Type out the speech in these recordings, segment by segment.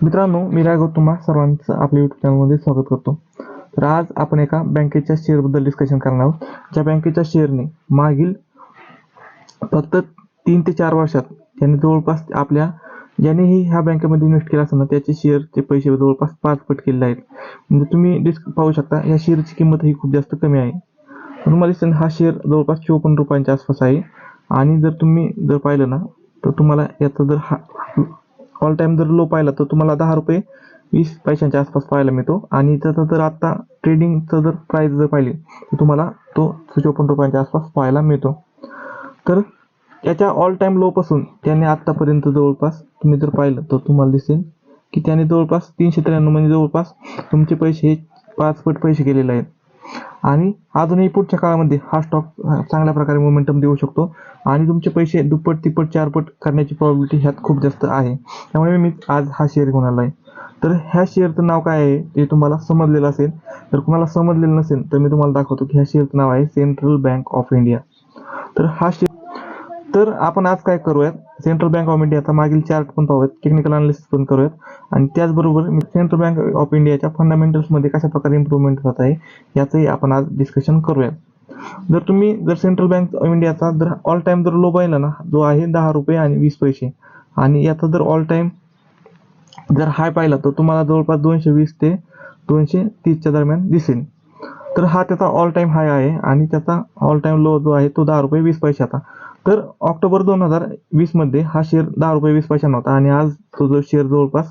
मित्रांनो मी राघव तुम्हा सर्वांचं आपल्या युट्यूब चॅनलमध्ये स्वागत करतो. तर आज आपण एका बँकेच्या शेअरबद्दल डिस्कशन करणार आहोत. ज्या बँकेच्या शेअरने मागील फक्त तीन ते चार वर्षात त्यांनी जवळपास आपल्या ज्यानेही ह्या बँकेमध्ये इन्व्हेस्ट केला असताना त्याचे शेअरचे पैसे जवळपास पाच पट केलेले आहेत. म्हणजे तुम्ही डिस्क पाहू शकता या शेअरची किंमत ही खूप जास्त कमी आहे. तर तुम्हाला हा शेअर जवळपास चोपन्न रुपयांच्या आसपास आहे. आणि जर तुम्ही जर पाहिलं ना तर तुम्हाला याचा जर हा ऑल टाइम जर लो पाहिला तर तुम्हाला दहा रुपये वीस पैशांच्या आसपास पाहायला मिळतो. आणि त्याचा जर आत्ता ट्रेडिंगचं जर प्राईस जर पाहिली तर तुम्हाला तो चोपन्न रुपयांच्या आसपास पाहायला मिळतो. तर त्याच्या ऑल टाइम लो पासून त्याने आत्तापर्यंत जवळपास तुम्ही जर पाहिलं तर तुम्हाला दिसेल की त्याने जवळपास तीनशे त्र्याण्णव म्हणजे जवळपास तुमचे पैसे हे पाच पट पैसे केलेले आहेत. आणि अजूनही पुढच्या काळामध्ये हा स्टॉक चांगल्या प्रकारे मोमेंटम देऊ शकतो. आणि तुमचे पैसे दुप्पट तिप्पट चारपट करण्याची प्रॉबिलिटी ह्यात खूप जास्त आहे. त्यामुळे मी आज हा शेअर घेऊन आला आहे तर ह्या शेअरचं नाव काय आहे? ते तुम्हाला समजलेलं असेल. तर कुणाला समजलेलं नसेल तर मी तुम्हाला दाखवतो की ह्या शेअरचं नाव आहे सेंट्रल बँक ऑफ इंडिया तर हा शेअर तर आपण आज काय करूयात? सेंट्रल बँक ऑफ इंडियाचा मागील चार्ट पण पाहूयात. टेक्निकल अनालिसिस पण करूयात. आणि त्याचबरोबर मी सेंट्रल बँक ऑफ इंडियाच्या फंडामेंटल्समध्ये कशा प्रकारे इम्प्रूव्हमेंट होत आहे याचंही आपण आज डिस्कशन करूयात. जर तुम्ही जर सेंट्रल बँक ऑफ इंडियाचा जर ऑल टाइम जर लो पाहिला ना जो आहे दहा रुपये आणि वीस पैसे. आणि याचा जर ऑल टाइम जर हाय पाहिला तर तुम्हाला जवळपास दोनशे वीस ते दोनशे तीसच्या दरम्यान दिसेल. तर हा त्याचा ऑल टाइम हाय आहे आणि त्याचा ऑल टाइम लो जो आहे तो दहा रुपये वीस पैशाचा तर ऑक्टोबर दोन हजार वीसमध्ये हा शेअर दहा रुपये वीस पैशांना होता आणि आज तो जो शेअर जवळपास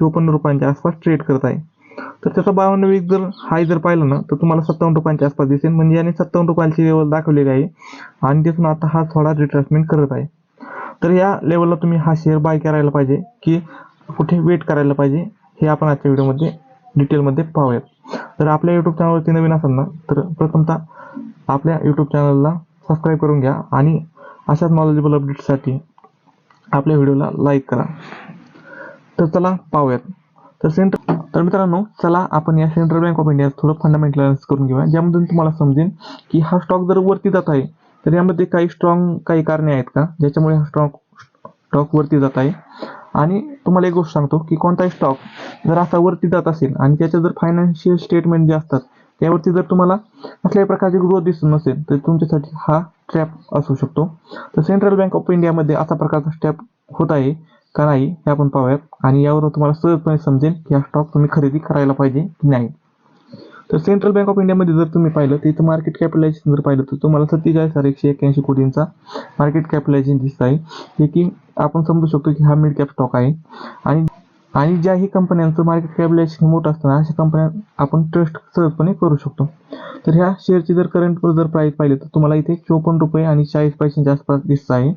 चोपन्न रुपयांच्या आसपास ट्रेड करत आहे. तर त्याचा बावन्न वीक जर हाय जर पाहिलं ना तर तुम्हाला सत्तावन्न रुपयांच्या आसपास दिसेल. म्हणजे याने सत्तावन्न रुपयांची लेवल दाखवलेली आहे. आणि तिथून आता हा थोडा रिट्रेसमेंट करत आहे. तर या लेवलला तुम्ही हा शेअर बाय करायला पाहिजे की कुठे वेट करायला पाहिजे हे आपण आजच्या व्हिडिओमध्ये डिटेलमध्ये पाहूयात. तर आपल्या यूट्यूब चॅनलवरती नवीन असाल ना तर प्रथमतः आपल्या यूट्यूब चॅनलला सबस्क्राईब करून घ्या आणि अशाच नॉलेजेबल अपडेट्ससाठी आपल्या व्हिडिओला लाईक करा. तर चला पाहूयात. तर सेंट्र तर मित्रांनो चला आपण या सेंट्रल बँक ऑफ इंडिया थोडं फंडामेंटल अनालिसिस करून घेऊया. ज्यामधून तुम्हाला समजेल की हा स्टॉक जर वरती जात आहे तर यामध्ये काही स्ट्रॉंग काही कारणे आहेत का? ज्याच्यामुळे हा स्टॉक स्टॉक वरती जात आहे. आणि तुम्हाला एक गोष्ट सांगतो की कोणताही स्टॉक जर असा वरती जात असेल आणि त्याचे जर फायनान्शियल स्टेटमेंट जे असतात यावरती जर तुम्हाला कसल्याही प्रकारची ग्रोथ दिसत नसेल तर तुमच्यासाठी हा स्टॅप असू शकतो. तर सेंट्रल बँक ऑफ इंडियामध्ये असा प्रकारचा स्टॅप होत आहे का नाही हे आपण पाहूयात. आणि यावरून तुम्हाला सहजपणे समजेल की हा स्टॉक तुम्ही खरेदी करायला पाहिजे की नाही. तर सेंट्रल बँक ऑफ इंडियामध्ये जर तुम्ही पाहिलं तर इथं मार्केट कॅपिटलायझेशन जर पाहिलं तर तुम्हाला सत्तेचाळीस हजार एकशे एक्याऐंशी कोटींचा मार्केट कॅपिटलायझेशन दिसत आहे. जे की आपण समजू शकतो की हा मिड कॅप स्टॉक आहे. आणि आणि ज्याही कंपन्यांचं मार्केट कॅपिटलायझेशन मोठं असतं अशा कंपन्या आपण ट्रस्ट सहजपणे करू शकतो. तर ह्या शेअरची जर करंट जर प्राईस पाहिले तर तुम्हाला इथे चोपन्न रुपये आणि चाळीस पैशांच्या आसपास दिसत आहे.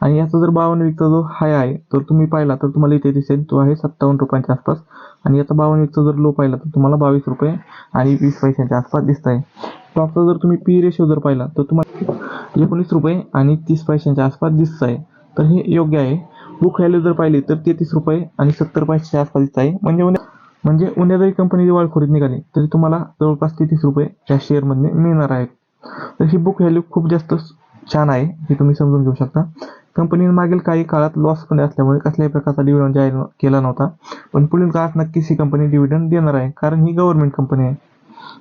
आणि याचा जर बावन्न विकचा जो हाय आहे तर तुम्ही पाहिला तर तुम्हाला इथे दिसेल तो आहे सत्तावन्न रुपयांच्या आसपास. आणि याचा बावन्न विकचा जर लो पाहिला तर तुम्हाला बावीस रुपये आणि वीस पैशांच्या आसपास दिसत आहे. स्टॉकचा जर तुम्ही पी रेशो जर पाहिला तर तुम्हाला एकोणीस रुपये आणि तीस पैशांच्या आसपास दिसत आहे. तर हे योग्य आहे. बुक व्हॅल्यू जर पाहिली तर तेहतीस रुपये आणि सत्तर पैशाच्या आसपासच आहे. म्हणजे म्हणजे उद्या जरी कंपनी दिवाळखोरीत निघाली तरी तुम्हाला जवळपास तेहतीस रुपये त्या शेअरमध्ये मिळणार आहेत. तर ही बुक व्हॅल्यू खूप जास्त छान आहे हे तुम्ही समजून घेऊ शकता. कंपनीने मागील काही काळात लॉस पण असल्यामुळे कसल्याही प्रकारचा डिव्हिडंड जाहीर केला नव्हता. पण पुढील काळात नक्कीच ही कंपनी डिव्हिडंड देणार आहे कारण ही गव्हर्नमेंट कंपनी आहे.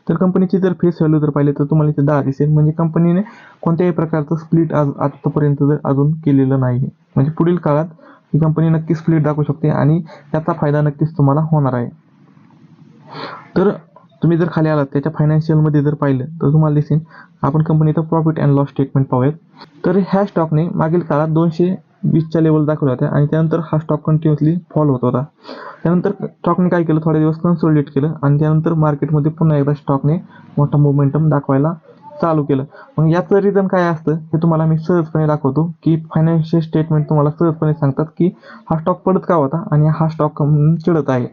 तर कंपनीची जर फेस व्हॅल्यू जर पाहिली तर तुम्हाला इथे दहा दिसेल. म्हणजे कंपनीने कोणत्याही प्रकारचं स्प्लिट आज आतापर्यंत जर अजून केलेलं नाही म्हणजे पुढील काळात ही कंपनी नक्कीच स्प्लिट दाखवू शकते आणि त्याचा फायदा नक्कीच तुम्हाला होणार आहे. तर तुम्ही जर खाली आलात त्याच्या फायनान्शियलमध्ये जर पाहिलं तर तुम्हाला दिसेल आपण कंपनीचं प्रॉफिट अँड लॉस स्टेटमेंट पाहूयात. तर ह्या स्टॉकने मागील काळात दोनशे वीसच्या लेवल दाखवल्या होत्या आणि त्यानंतर हा स्टॉक कंटिन्युअसली फॉल होत होता. त्यानंतर स्टॉकने काय केलं? थोडे दिवस कन्सोलिडेट केलं आणि त्यानंतर मार्केटमध्ये पुन्हा एकदा स्टॉकने मोठा मोमेंटम दाखवायला चालू केलं. मग याचं रिझन काय असतं? हे तुम्हाला मी सहजपणे दाखवतो की फायनान्शियल स्टेटमेंट तुम्हाला सहजपणे सांगतात की हा स्टॉक पडत का होता आणि हा स्टॉक चिडत आहे.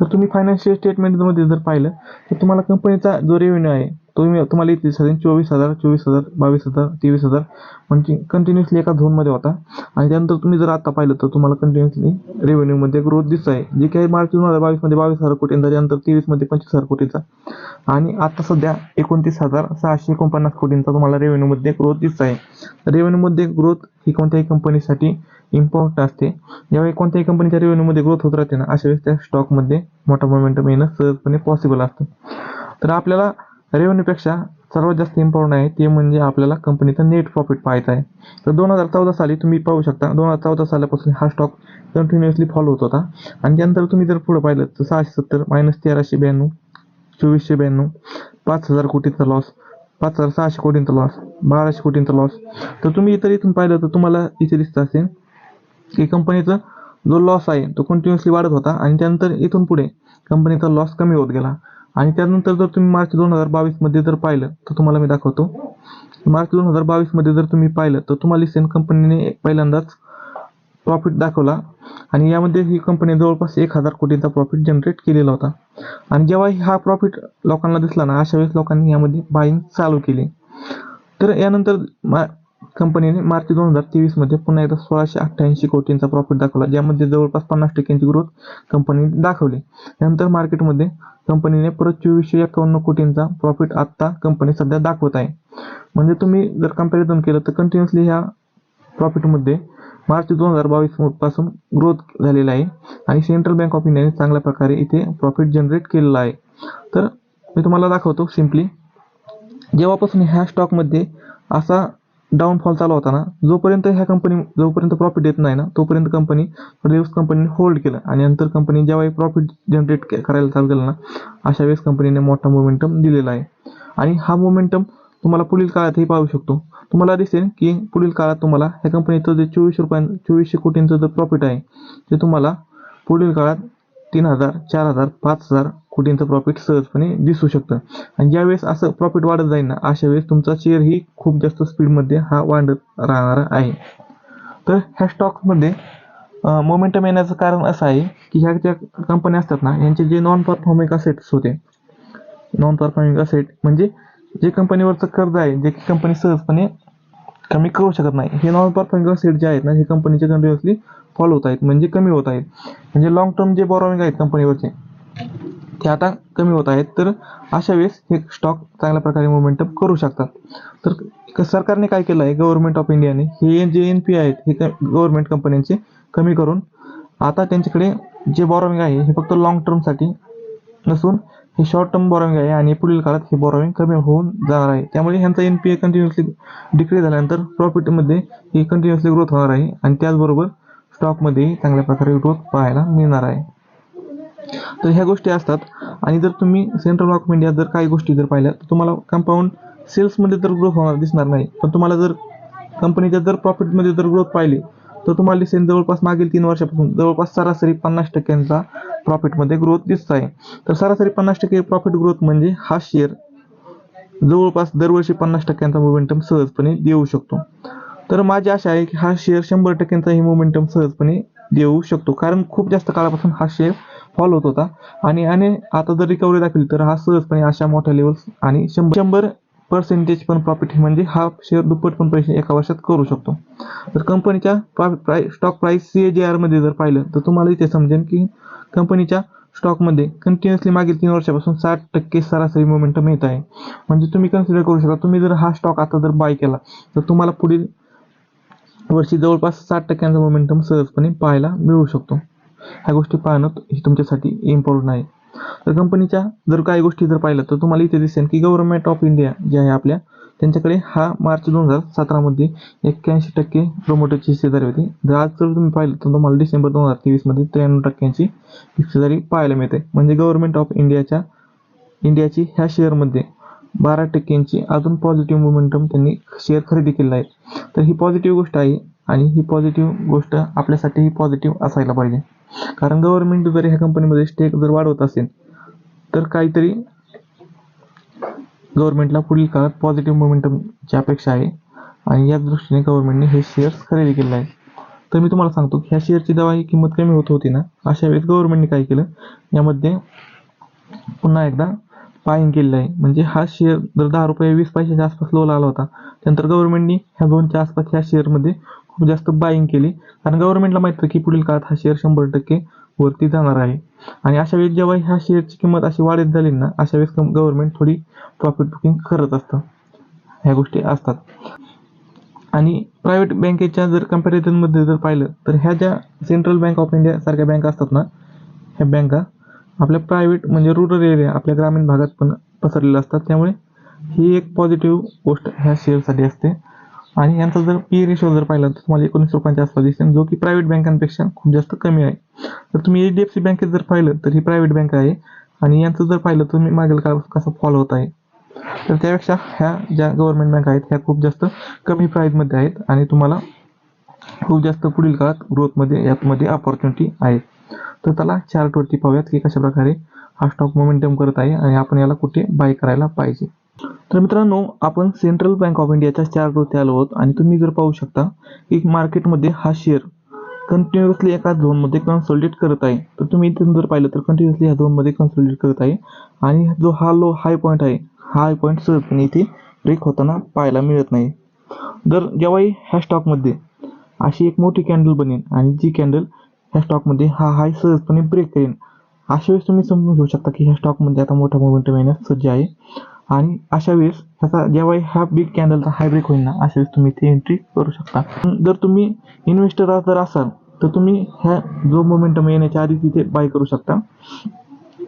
तर तुम्ही फायनान्शियल स्टेटमेंटमध्ये जर पाहिलं तर तुम्हाला कंपनीचा जो रेव्हेन्यू आहे तुम्ही तुम्हाला इथे दिसत चोवीस हजार चोवीस हजार बावीस हजार तेवीस हजार. म्हणजे कंटिन्युअसली एका झोनमध्ये होता. आणि त्यानंतर तुम्ही जर आता पाहिलं तर तुम्हाला कंटिन्युअसली रेव्हेन्यूमध्ये ग्रोथ दिसत आहे. जे काही मार्च दोन हजार बावीसमध्ये बावीस हजार कोटींचा त्यानंतर तेवीसमध्ये पंचवीस हजार कोटीचा. आणि आता सध्या एकोणतीस हजार सहाशे एकोणपन्नास कोटींचा तुम्हाला रेव्हेन्यूमध्ये ग्रोथ दिसत आहे. रेव्हेन्यूमध्ये ग्रोथ ही कोणत्याही कंपनीसाठी इम्पॉर्टंट असते. ज्यावेळी कोणत्याही कंपनीच्या रेव्हेन्यूमध्ये ग्रोथ होत राहते ना अशा वेळेस त्या स्टॉकमध्ये मोठा मोमेंटम येणं सहजपणे पॉसिबल असतं. तर आपल्याला रेव्हन्यूपेक्षा सर्वात जास्त इम्पॉर्टंट आहे ते म्हणजे आपल्याला कंपनीचं नेट प्रॉफिट पाहायचं आहे. तर दोन हजार चौदा साली तुम्ही पाहू शकता दोन हजार चौदा सालापासून हा स्टॉक कंटिन्युअसली फॉलो होत होता. आणि त्यानंतर तुम्ही जर पुढे पाहिलं तर सहाशे सत्तर मायनस तेराशे ब्याण्णव चोवीसशे ब्याण्णव पाच हजार कोटीचा लॉस पाच हजार सहाशे कोटींचा लॉस बाराशे कोटींचा लॉस तर तुम्ही इतर इथून पाहिलं तर तुम्हाला इथे दिसत असेल की कंपनीचा जो लॉस आहे तो कंटिन्युअसली वाढत होता. आणि त्यानंतर इथून पुढे कंपनीचा लॉस कमी होत गेला. आणि त्यानंतर जर तुम्ही मार्च दोन हजार बावीसमध्ये जर पाहिलं तर तुम्हाला मी दाखवतो. मार्च दोन हजार बावीसमध्ये जर तुम्ही पाहिलं तर तुम्हाला सेन कंपनीने पहिल्यांदाच प्रॉफिट दाखवला. आणि यामध्ये ही कंपनी जवळपास एक हजार कोटींचा प्रॉफिट जनरेट केलेला होता. आणि जेव्हा हा प्रॉफिट लोकांना दिसला ना अशा वेळेस लोकांनी यामध्ये बाईंग चालू केली. तर यानंतर मा कंपनीने मार्च दोन हजार तेवीसमध्ये पुन्हा एकदा सोळाशे अठ्ठ्याऐंशी कोटींचा प्रॉफिट दाखवला ज्यामध्ये जवळपास पन्नास टक्क्यांची ग्रोथ कंपनीने दाखवली. नंतर मार्केटमध्ये कंपनीने परत चोवीसशे एकावन्न कोटींचा प्रॉफिट आत्ता कंपनी सध्या दाखवत आहे. म्हणजे तुम्ही जर कंपॅरिझन केलं तर कंटिन्युअसली ह्या प्रॉफिटमध्ये मार्च दोन हजार बावीसपासून ग्रोथ झालेला आहे आणि सेंट्रल बँक ऑफ इंडियाने चांगल्या प्रकारे इथे प्रॉफिट जनरेट केलेला आहे. तर मी तुम्हाला दाखवतो सिम्पली जेव्हापासून ह्या स्टॉकमध्ये असा डाऊनफॉल चालू होता ना जोपर्यंत ह्या कंपनी जोपर्यंत प्रॉफिट येत नाही ना तोपर्यंत कंपनी थोडे दिवस कंपनीने होल्ड केलं. आणि नंतर कंपनी जेव्हा प्रॉफिट जनरेट करायला चालू केलं ना अशा वेळेस कंपनीने मोठा मोमेंटम दिलेला आहे. आणि हा मोमेंटम तुम्हाला पुढील काळातही पाहू शकतो. तुम्हाला दिसेल की पुढील काळात तुम्हाला ह्या कंपनीचं जे चोवीस रुपयां चोवीसशे कोटींचं जे प्रॉफिट आहे ते तुम्हाला पुढील काळात तीन हजार चार हजार पाच हजार कोटींचं प्रॉफिट सहजपणे दिसू शकतं. आणि ज्यावेळेस असं प्रॉफिट वाढत जाईल ना अशा वेळेस तुमचा शेअर ही खूप जास्त स्पीडमध्ये हा वाढत राहणार आहे. तर ह्या स्टॉक्समध्ये मोमेंटम येण्याचं कारण असं आहे की ह्या ज्या कंपन्या असतात ना यांचे जे नॉन परफॉर्मिंग असेट्स होते नॉन परफॉर्मिंग असेट म्हणजे जे कंपनीवरचं कर्ज आहे जे की कंपनी सहजपणे कमी करू शकत नाही हे नॉन परफॉर्मिंग असेट जे आहेत ना हे कंपनीचे कंटिन्युअसली फॉलो होत आहेत म्हणजे कमी होत आहेत. म्हणजे लॉंग टर्म जे बॉरोविंग आहेत कंपनीवरचे ते आता कमी होत आहेत. तर अशा वेळेस हे स्टॉक चांगल्या प्रकारे मुवमेंटअप करू शकतात. तर सरकारने काय केलं आहे? गव्हर्नमेंट ऑफ इंडियाने हे जे एन पी आहेत हे गव्हर्नमेंट कंपन्यांचे कमी करून आता त्यांच्याकडे जे बॉरोविंग आहे हे फक्त लॉंग टर्मसाठी नसून हे शॉर्ट टर्म बॉरोविंग आहे आणि पुढील काळात हे बॉरोविंग कमी होऊन जाणार आहे. त्यामुळे ह्यांचा N P A continuously decrease झाल्यानंतर प्रॉफिटमध्ये ही कंटिन्युअसली ग्रोथ होणार आहे आणि त्याचबरोबर स्टॉकमध्येही चांगल्या प्रकारे ग्रोथ पाहायला मिळणार आहे. तर ह्या गोष्टी असतात. आणि जर तुम्ही सेंट्रल बँक ऑफ इंडिया जर काही गोष्टी जर पाहिल्या तर तुम्हाला कंपाऊंड सेल्समध्ये तर ग्रोथ होणार दिसणार नाही. पण तुम्हाला जर कंपनीच्या जर प्रॉफिटमध्ये जर ग्रोथ पाहिली तर तुम्हाला दिसेल जवळपास मागील तीन वर्षापासून जवळपास सरासरी पन्नास टक्क्यांचा प्रॉफिटमध्ये ग्रोथ दिसत आहे. तर सरासरी पन्नास टक्के प्रॉफिट ग्रोथ म्हणजे हा शेअर जवळपास दरवर्षी पन्नास टक्क्यांचा मोमेंटम सहजपणे देऊ शकतो. तर माझी आशा आहे की हा शेअर शंभर टक्क्यांचाही मोमेंटम सहजपणे देऊ शकतो. कारण खूप जास्त काळापासून हा शेअर फॉल होत होता. आणि आणि आता जर रिकव्हरी दाखवली तर हा सहजपणे अशा मोठ्या लेवल्स आणि शंभर शंभर पर्सेंटेज पण प्रॉफिट म्हणजे हा शेअर दुप्पट पण पैसे एका वर्षात करू शकतो. तर कंपनीच्या प्राय स्टॉक प्राईस सी ए जे आरमध्ये जर पाहिलं तर तुम्हाला इथे समजेल की कंपनीच्या स्टॉकमध्ये कंटिन्युअसली मागील तीन वर्षापासून साठ टक्के सरासरी मोमेंटम येत आहे. म्हणजे तुम्ही कन्सिडर करू शकता तुम्ही जर हा स्टॉक आता जर बाय केला तर तुम्हाला पुढील वर्षी जवळपास साठ टक्क्यांचा मोमेंटम सहजपणे पाहायला मिळू शकतो. ह्या गोष्टी पाहणं हे तुमच्यासाठी इम्पॉर्टंट आहे. तर कंपनीच्या जर काही गोष्टी जर पाहिलं तर तुम्हाला इथे दिसेल की गव्हर्नमेंट ऑफ इंडिया जे आहे आपल्या त्यांच्याकडे हा मार्च दोन हजार सतरामध्ये एक्क्याऐंशी टक्के प्रमोटरची हिस्सेदारी होती. जर आज जर तुम्ही पाहिलं तर तुम्हाला डिसेंबर दोन हजार तेवीसमध्ये त्र्याण्णव टक्क्यांची हिस्सेदारी पाहायला मिळते. म्हणजे गव्हर्नमेंट ऑफ इंडियाच्या इंडियाची ह्या शेअरमध्ये बारा टक्क्यांची अजून पॉझिटिव्ह मोमेंटम त्यांनी शेअर खरेदी केलेला आहे. तर ही पॉझिटिव्ह गोष्ट आहे. आणि ही पॉझिटिव्ह गोष्ट आपल्यासाठीही पॉझिटिव्ह असायला पाहिजे. कारण गव्हर्नमेंट जर ह्या कंपनीमध्ये स्टेक जर वाढवत असेल तर काहीतरी गव्हर्नमेंटला पुढील काळात पॉझिटिव्ह मोमेंटमची अपेक्षा आहे. आणि याच दृष्टीने गव्हर्नमेंटने हे शेअर्स खरेदी केलेले आहे तर मी तुम्हाला सांगतो की ह्या शेअरची दवा ही किंमत कमी होत होती ना अशा वेळेस गव्हर्नमेंटने काय केलं? यामध्ये पुन्हा एकदा बाईंग केलेलं आहे. म्हणजे हा शेअर जर दहा रुपये वीस पैशाच्या आसपास लोला आला होता त्यानंतर गव्हर्नमेंटनी ह्या दोनच्या आसपास ह्या शेअरमध्ये खूप जास्त बाईंग केली. कारण गव्हर्नमेंटला माहीत होतं की पुढील काळात हा शेअर शंभर टक्के वरती जाणार आहे. आणि अशा वेळेस जेव्हा ह्या शेअरची किंमत अशी वाढत झाली ना अशा वेळेस गव्हर्नमेंट थोडी प्रॉफिट बुकिंग करत असतं. ह्या गोष्टी असतात. आणि प्रायव्हेट बँकेच्या जर कम्पॅरिझनमध्ये जर पाहिलं तर ह्या ज्या सेंट्रल बँक ऑफ इंडिया सारख्या बँका असतात ना ह्या बँका आपल्या प्रायव्हेट म्हणजे रुरल एरिया आपल्या ग्रामीण भागात पण पसरलेल्या असतात. त्यामुळे ही एक पॉझिटिव्ह गोष्ट ह्या शेअरसाठी असते. आणि यांचा जर पी रेशो जर पाहिला तर तुम्हाला एकोणीस रुपयांच्या आसपास दिसेल जो की प्रायव्हेट बँकांपेक्षा खूप जास्त कमी आहे. तर तुम्ही एच डी एफ सी बँकेत जर पाहिलं तर ही प्रायव्हेट बँक आहे. आणि यांचं जर पाहिलं तर तुम्ही मागील काळापासून कसं फॉलो होत आहे. तर त्यापेक्षा ह्या ज्या गव्हर्नमेंट बँक आहेत ह्या खूप जास्त कमी प्राईजमध्ये आहेत आणि तुम्हाला खूप जास्त पुढील काळात ग्रोथमध्ये यातमध्ये अपॉर्च्युनिटी आहे. तर त्याला चार्टवरती पाहूयात की कशा प्रकारे हा स्टॉक मोमेंटम करत आहे आणि आपण याला कुठे बाय करायला पाहिजे. तर मित्रांनो आपण सेंट्रल बँक ऑफ इंडियाच्या चार्टवरती आलो आहोत आणि तुम्ही जर पाहू शकता की मार्केटमध्ये हा शेअर कंटिन्युअसली एका झोनमध्ये कन्सोलिडेट करत आहे. तर तुम्ही इथून जर पाहिलं तर कंटिन्युअसली ह्या झोनमध्ये कन्सोलिडेट करत आहे. आणि जो हा लो हाय पॉईंट आहे हा हाय पॉईंट सहजपणे इथे ब्रेक होताना पाहायला मिळत नाही. जर जेव्हाही ह्या स्टॉकमध्ये अशी एक मोठी कॅन्डल बनेल आणि जी कॅन्डल ह्या स्टॉकमध्ये हा हाय सहजपणे ब्रेक करेन अशा वेळेस तुम्ही समजून घेऊ शकता की ह्या स्टॉकमध्ये आता मोठा मोमेंटम येण्यास सज्ज आहे. आणि अशा वेळेस ह्याचा जेव्हा हा बिग कॅन्डलचा हाय ब्रेक होईल ना अशा वेळेस तुम्ही इथे एंट्री करू शकता. जर तुम्ही इन्व्हेस्टर जर असाल तर तुम्ही ह्या जो मोमेंटम येण्याच्या आधी तिथे बाय करू शकता.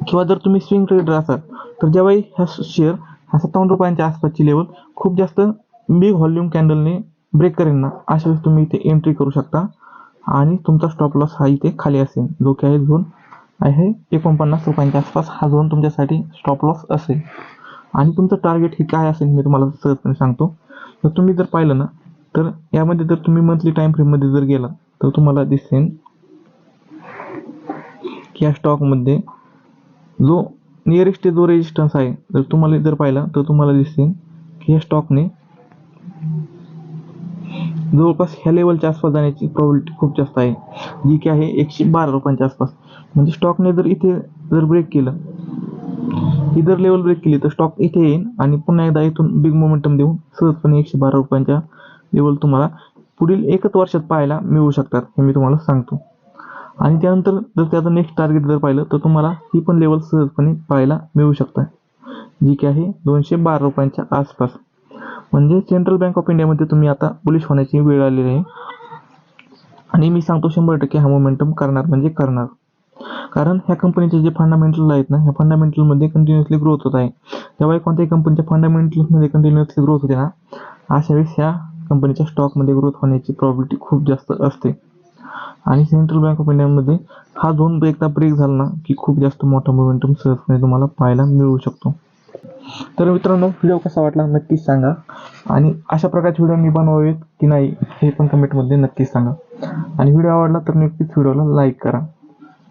किंवा जर तुम्ही स्विंग ट्रेडर असाल तर जेव्हाही ह्या शेअर हा सत्तावन्न रुपयांच्या आसपासची लेवल खूप जास्त बिग व्हॉल्यूम कॅन्डलने ब्रेक करेन ना अशा वेळेस तुम्ही इथे एंट्री करू शकता. आणि तुमचा स्टॉप लॉस हा इथे खाली असेल जो की आहे झोन आहे एकोणपन्नास रुपयांच्या आसपास हा झोन तुमच्यासाठी स्टॉप लॉस असेल. आणि तुमचं टार्गेट हे काय असेल मी तुम्हाला सहजपणे सांगतो. तर तुम्ही जर पाहिलं ना तर यामध्ये जर तुम्ही मंथली टाइम फ्रेममध्ये जर गेला तर तुम्हाला दिसेल की या स्टॉकमध्ये जो नियरेस्ट जो रेजिस्टन्स आहे जर तुम्हाला जर पाहिला तर तुम्हाला दिसेल की या स्टॉकने जवळपास ह्या लेवलच्या आसपास जाण्याची प्रॉबिलिटी खूप जास्त आहे जी की आहे एकशे बारा रुपयांच्या आसपास. म्हणजे स्टॉकने जर इथे जर ब्रेक केलं ही जर लेवल ब्रेक केली तर स्टॉक इथे येईल आणि पुन्हा एकदा इथून बिग मोमेंटम देऊन सहजपणे एकशे बारा रुपयांच्या लेवल तुम्हाला पुढील एकच वर्षात पाहायला मिळू शकतात हे मी तुम्हाला सांगतो. आणि त्यानंतर जर त्याचं नेक्स्ट टार्गेट जर पाहिलं तर तुम्हाला ही पण लेवल सहजपणे पाहायला मिळू शकतात. जी की आहे दोनशे बारा रुपयांच्या आसपास. म्हणजे सेंट्रल बँक ऑफ इंडियामध्ये तुम्ही आता बुलिश होण्याची वेळ आलेली आहे. आणि मी सांगतो शंभर टक्के हा मोमेंटम करणार म्हणजे करणार. कारण ह्या कंपनीचे जे फंडामेंटल आहेत ना ह्या फंडामेंटलमध्ये कंटिन्युअसली ग्रोथ होत आहे. जेव्हा कोणत्याही कंपनीच्या फंडामेंटल्समध्ये कंटिन्युअसली ग्रोथ होते ना अशा वेळेस ह्या कंपनीच्या स्टॉकमध्ये ग्रोथ होण्याची प्रॉबिलिटी खूप जास्त असते. आणि सेंट्रल बँक ऑफ इंडियामध्ये हा झोन एकदा ब्रेक झाला ना की खूप जास्त मोठा मोमेंटम सहजपणे तुम्हाला पाहायला मिळू शकतो. तर मित्रांनो व्हिडिओ कसा वाटला नक्कीच सांगा. आणि अशा प्रकारचे व्हिडिओ मी बनवावेत की नाही हे पण कमेंटमध्ये नक्कीच सांगा. आणि व्हिडिओ आवडला तर नक्कीच व्हिडिओला लाईक करा.